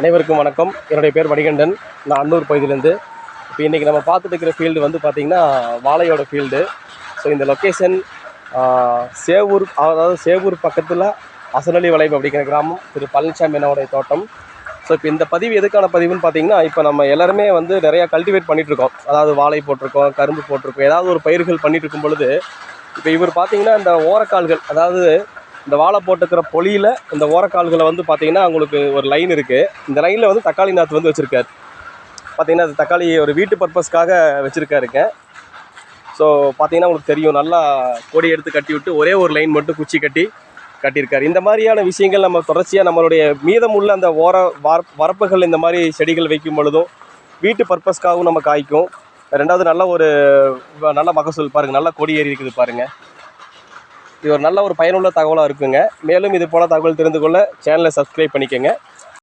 அனைவருக்கும் வணக்கம். என்னுடைய பேர் மணிகண்டன். நான் அன்னூர் பகுதியிலேருந்து. இப்போ இன்றைக்கி நம்ம பார்த்துட்டு இருக்கிற ஃபீல்டு வந்து பார்த்திங்கன்னா வாழையோட ஃபீல்டு ஸோ இந்த லொக்கேஷன் சேவூர் அதாவது சேவூர் பக்கத்தில் அசனலி வளைவு அப்படிங்கிற கிராமம் திரு பழனிசாமி அண்ணாவுடைய தோட்டம். ஸோ இப்போ இந்த பதிவு எதுக்கான பதிவுன்னு பார்த்தீங்கன்னா இப்போ நம்ம எல்லாருமே வந்து நிறையா கல்டிவேட் பண்ணிகிட்ருக்கோம் அதாவது வாழை போட்டிருக்கோம் கரும்பு போட்டிருக்கோம் ஏதாவது ஒரு பயிர்கள் பண்ணிகிட்ருக்கும் இருக்கும் பொழுது இப்போ இவர் பார்த்தீங்கன்னா இந்த ஓரக்கால்கள் அதாவது இந்த வாழை போட்டுக்கிற பொலியில் இந்த ஓரக்கால்களை வந்து பார்த்தீங்கன்னா உங்களுக்கு ஒரு லைன் இருக்குது இந்த லைனில் வந்து தக்காளி நாற்று வந்து வச்சுருக்காரு. பார்த்தீங்கன்னா அது தக்காளி ஒரு வீட்டு பர்பஸ்க்காக வச்சுருக்காருங்க ஸோ பார்த்தீங்கன்னா உங்களுக்கு தெரியும் நல்லா கொடி எடுத்து கட்டி விட்டு ஒரே ஒரு லைன் மட்டும் குச்சி கட்டி கட்டியிருக்காரு. இந்த மாதிரியான விஷயங்கள் நம்ம தொடர்ச்சியாக நம்மளுடைய மீதமுள்ள அந்த ஓர வார் வரப்புகள் இந்த மாதிரி செடிகள் வைக்கும் பொழுதும் வீட்டு பர்பஸ்க்காகவும் நம்ம காய்க்கும். ரெண்டாவது நல்ல ஒரு நல்ல மகசூல் பாருங்கள் நல்லா கொடி ஏறி இருக்குது பாருங்கள் இது ஒரு நல்ல ஒரு பயனுள்ள தகவலாக இருக்குங்க. மேலும் இது போல தகவல் தெரிந்து கொள்ள சேனலை சப்ஸ்கிரைப் பண்ணிக்கோங்க.